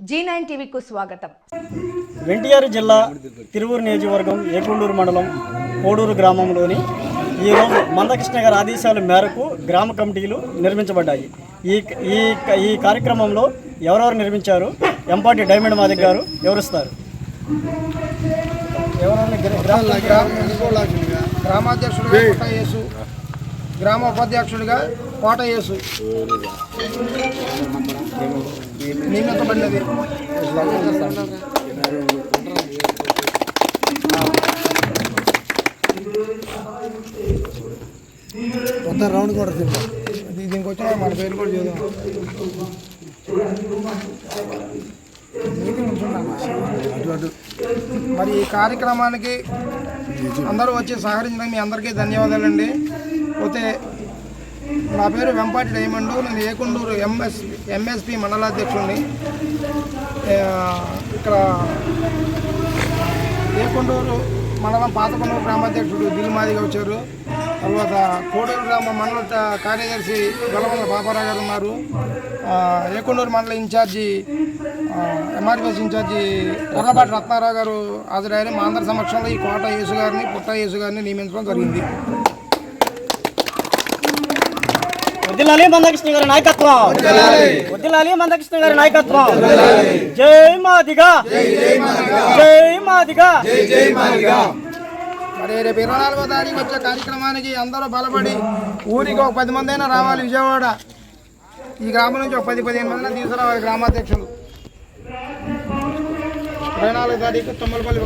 G nine టీవీకు స్వాగతం. ఎన్టీఆర్ జిల్లా తిరువూరు నియోజకవర్గం ఏకొండూరు మండలం కోడూరు గ్రామంలోని ఈరోజు మందకృష్ణ గారి ఆదేశాల మేరకు గ్రామ కమిటీలు నిర్మించబడ్డాయి. ఈ ఈ ఈ కార్యక్రమంలో ఎవరెవరు నిర్మించారు? ఎంపాటి డైమండ్ మాదిక్ గారు వివరిస్తారు ఎవరెవరిని గ్రా- గ్రామ ఉపాధ్యక్షుడిగా కోట యేసు. మొత్తం రౌండ్ కూడా ఇది దీనికి వచ్చిన మన పేరు కూడా చూద్దాం? మరి ఈ కార్యక్రమానికి అందరూ వచ్చి సహకరించడానికి మీ అందరికీ ధన్యవాదాలండి. పోతే నా పేరు వెంపాటి డైమండ్ నేను ఏకుండూరు ఎంఎస్ ఎంఎస్పి మండలాధ్యక్షుడిని ఇక్కడ ఏకుండూరు మండలం పాతకొండూరు గ్రామాధ్యక్షుడు దిల్మాదిగా వచ్చారు. తర్వాత కోడూరు గ్రామ మండల కార్యదర్శి గొల్లమంద పాపారావు గారు ఉన్నారు. ఏకొండూరు మండల in charge MRPS in charge Korrapati Ratnarao గారు హాజరయ్యారు. మా అందరి సమక్షంలో ఈ కోట యేసు గారిని పుట్ట యేసు గారిని నియమించడం జరిగింది. వదిలాలి మందకృష్ణ గారి నాయకత్వం. వదిలాలి మందకృష్ణ గారి నాయకత్వం. జై మాదిగా. జై మాదిగా. మరి రేపు ఇరవై నాలుగో తారీఖు వచ్చే కార్యక్రమానికి అందరూ బలపడి ఊరికి ఒక పది మంది అయినా రావాలి విజయవాడ. ఈ గ్రామం నుంచి ఒక పది పదిహేను మంది తీసుకురావాలి గ్రామాధ్యక్షులు. ఇరవై నాలుగో తారీఖు తుమ్మలపల్లి